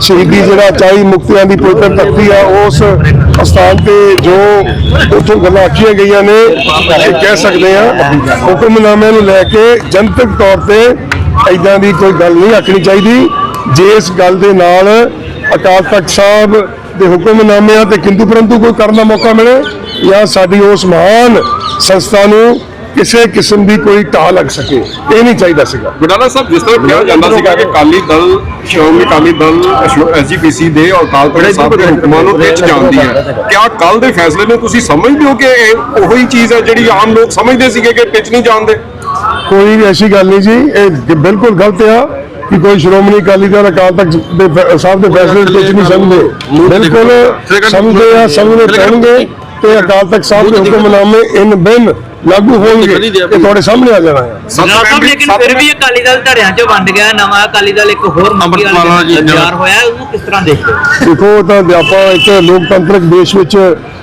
ਸ਼ਹੀਦੀ ਜਿਹੜਾ ਚਾਈ ਮੁਕਤਿਆਂ ਦੀ ਪਵਿੱਤਰ ਧਰਤੀ ਆ, ਉਸ ਸਥਾਨ ਤੇ ਜੋ ਉੱਥੋਂ ਗੱਲਾਂ ਆਖੀਆਂ ਗਈਆਂ ਨੇ ਇਹ ਕਹਿ ਸਕਦੇ ਆ ਹੁਕਮਨਾਮੇ ਨੂੰ ਲੈ ਕੇ ਜਨਤਕ ਤੌਰ ਤੇ ਐਦਾਂ ਦੀ ਕੋਈ ਗੱਲ ਨਹੀਂ ਆਖਣੀ ਚਾਹੀਦੀ। ਜੇ ਇਸ ਗੱਲ ਦੇ ਨਾਲ ਅਕਾਲ ਤਖਤ ਸਾਹਿਬ ਦੇ ਹੁਕਮਨਾਮਿਆਂ ਤੇ ਕਿੰਤੂ ਪਰੰਤੂ ਕੋਈ ਕਰਨ ਦਾ ਮੌਕਾ ਮਿਲੇ ਜਾਂ ਸਾਡੀ ਉਸ ਮਹਾਨ ਸੰਸਥਾ ਨੂੰ ਕਿਸੇ ਕਿਸਮ ਦੀ ਕੋਈ ਢਾਹ ਲੱਗ ਸਕੇ ਇਹ ਨਹੀਂ ਚਾਹੀਦਾ ਸੀਗਾ। ਬਟਾਲਾ ਸਾਹਿਬ ਜਿਸ ਤਰ੍ਹਾਂ ਕਿਹਾ ਜਾਂਦਾ ਸੀਗਾ ਕਿ ਕਾਲੀ ਦਲ ਸ਼੍ਰੋਮਣੀ ਅਕਾਲੀ ਦਲ ਐਸਜੀਪੀਸੀ ਦੇ ਔਰ ਅਕਾਲ ਤਖਤ ਸਾਹਿਬ ਦੇ ਹੁਕਮਾਂ ਨੂੰ ਟਿੱਚ ਜਾਂਦੀ ਹੈ। ਕਿਆ ਕੱਲ ਦੇ ਫੈਸਲੇ ਨੂੰ ਤੁਸੀਂ ਸਮਝਦੇ ਹੋ ਕਿ ਇਹ ਉਹੀ ਚੀਜ਼ ਹੈ ਜਿਹੜੀ ਆਮ ਲੋਕ ਸਮਝਦੇ ਸੀਗੇ ਕਿ ਟਿੱਚ ਨਹੀਂ ਜਾਂਦੇ ਕੋਈ ਵੀ ਐਸੀ ਗੱਲ ਨਹੀਂ ਜੀ ਇਹ ਬਿਲਕੁਲ ਗਲਤ ਆ ਕਿ ਕੋਈ ਸ਼੍ਰੋਮਣੀ ਅਕਾਲੀ ਦਲ ਅਕਾਲ ਤਖਤ ਦੇ ਸਾਹਿਬ ਦੇ ਫੈਸਲੇ ਨੂੰ ਕੁਝ ਨਹੀਂ ਸਮਝਦੇ। ਬਿਲਕੁਲ ਸਮਝਦੇ ਆ ਸਮਝਦੇ ਪੈਣਗੇ ਤੇ ਅਕਾਲ ਤਖਤ ਸਾਹਿਬ ਦੇ ਹੁਕਮਨਾਮੇ ਇਨ ਬਿਨ ਲਾਗੂ ਹੋਣਗੇ। ਇਹ ਤੁਹਾਡੇ ਸਾਹਮਣੇ ਆ ਜਾਣਾ ਹੈ। ਸਾਹਿਬ ਮੈਂਬਰੀ- ਲੇਕਿਨ ਫਿਰ ਵੀ ਅਕਾਲੀ ਦਲ ਧੜਿਆਂ 'ਚ ਵੰਡ ਗਿਆ ਨਵਾਂ ਅਕਾਲੀ ਦਲ ਇੱਕ ਹੋਰ ਮੰਗੀ ਵਾਲਾ ਤਿਆਰ ਹੋਇਆ ਉਹਨੂੰ ਕਿਸ ਤਰ੍ਹਾਂ ਦੇਖਦੇ ਹੋ? ਦੇਖੋ ਤਾਂ ਆਪਾਂ ਇੱਕ ਲੋਕਤੰਤਰਕ ਦੇਸ਼ ਵਿੱਚ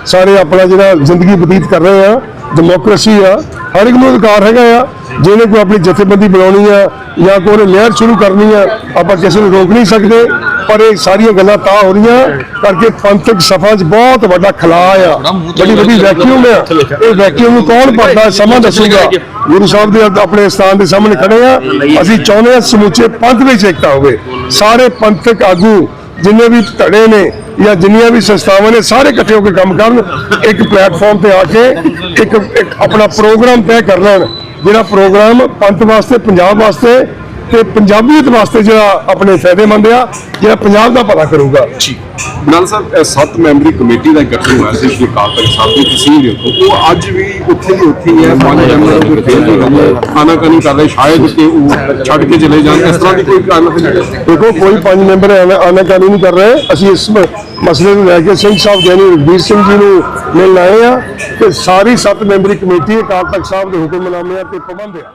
ਸਾਰੇ ਆਪਣਾ ਜਿਹੜਾ ਜ਼ਿੰਦਗੀ ਬਤੀਤ ਕਰ ਰਹੇ ਆ ਡੈਮੋਕ੍ਰੇਸੀ ਆ ਹਰ ਇੱਕ ਨੂੰ ਅਧਿਕਾਰ ਹੈਗਾ ਆ ਜਿਹਨੇ ਕੋਈ ਆਪਣੀ ਜਥੇਬੰਦੀ ਬਣਾਉਣੀ ਆ ਜਾਂ ਕੋਈ ਉਹਨੇ ਲਹਿਰ ਸ਼ੁਰੂ ਕਰਨੀ ਆ ਆਪਾਂ ਕਿਸੇ ਨੂੰ ਰੋਕ ਨਹੀਂ ਸਕਦੇ। ਪਰ ਇਹ ਸਾਰੀਆਂ ਗੱਲਾਂ ਤਾਂ ਹੋ ਰਹੀਆਂ ਕਰਕੇ ਪੰਥਕ ਸਭਾ 'ਚ ਬਹੁਤ ਵੱਡਾ ਖਲਾ ਆ। ਬੜੀ ਵੱਡੀ ਵੈਕਿਊਮ ਆ। ਇਹ ਵੈਕਿਊਮ ਨੂੰ ਕੌਣ ਭਰਦਾ? ਸਮਾਂ ਦੱਸੂਗਾ। ਗੁਰੂ ਸਾਹਿਬ ਦੇ ਆਪਣੇ ਸਥਾਨ ਦੇ ਸਾਹਮਣੇ ਖੜੇ ਆ। ਅਸੀਂ ਚਾਹੁੰਦੇ ਹਾਂ ਸਮੁੱਚੇ ਪੰਥ ਵਿੱਚ ਏਕਤਾ ਹੋਵੇ। ਸਾਰੇ ਪੰਥਕ ਆਗੂ ਜਿੰਨੇ ਵੀ ਧੜੇ ਨੇ ਜਾਂ ਜਿੰਨੀਆਂ ਵੀ ਸੰਸਥਾਵਾਂ ਨੇ ਸਾਰੇ ਇਕੱਠੇ ਹੋ ਕੇ ਕੰਮ ਕਰਨ। ਇੱਕ ਪਲੇਟਫਾਰਮ ਤੇ ਆ ਕੇ ਇੱਕ ਇੱਕ ਆਪਣਾ ਪ੍ਰੋਗਰਾਮ ਤੈਅ ਕਰ ਲੈਣ। ਜਿਹੜਾ ਪ੍ਰੋਗਰਾਮ ਪੰਥ ਵਾਸਤੇ ਪੰਜਾਬ ਵਾਸਤੇ ਤੇ ਪੰਜਾਬੀਅਤ ਵਾਸਤੇ ਜਿਹੜਾ ਆਪਣੇ ਫਾਇਦੇਮੰਦ ਆ ਜਿਹੜਾ ਪੰਜਾਬ ਦਾ ਭਲਾ ਕਰੂਗਾ। ਨਾਲ ਸਾਹਿਬ ਇਹ ਸੱਤ ਮੈਂਬਰੀ ਕਮੇਟੀ ਦਾ ਗਠਨ ਹੋਇਆ ਸੀ ਸ਼੍ਰੀ ਅਕਾਲ ਤਖਤ ਸਾਹਿਬ ਦੀ ਤੁਸੀਂ ਵੀ ਉੱਥੋਂ ਉਹ ਅੱਜ ਵੀ ਉੱਥੇ ਦੀ ਉੱਥੇ ਹੀ ਹੈ ਪੰਜ ਮੈਂਬਰ ਉਹ ਫੇਲ ਨਹੀਂ ਹੋਏ ਆਨਾਕਾਨੀ ਕਰ ਰਹੇ ਸ਼ਾਇਦ ਕਿ ਉਹ ਛੱਡ ਕੇ ਚਲੇ ਜਾਣ। ਇਸ ਤਰ੍ਹਾਂ ਦੀ ਕੋਈ ਗੱਲ ਨਹੀਂ ਹੈ। ਦੇਖੋ ਕੋਈ ਪੰਜ ਮੈਂਬਰ ਆਨਾ- ਆਨਾਕਾਨੀ ਨਹੀਂ ਕਰ ਰਹੇ। ਅਸੀਂ ਇਸ ਮਸਲੇ ਨੂੰ ਲੈ ਕੇ ਸਿੰਘ ਸਾਹਿਬ ਗਿਆਨੀ ਰਘਬੀਰ ਸਿੰਘ ਜੀ ਨੂੰ ਮਿਲਣ ਆਏ ਆ ਤੇ ਸਾਰੀ ਸੱਤ ਮੈਂਬਰੀ ਕਮੇਟੀ ਅਕਾਲ ਤਖਤ ਸਾਹਿਬ ਦੇ ਹੁਕਮਨਾਮਿਆਂ ਤੇ ਪਾਬੰਦ ਆ।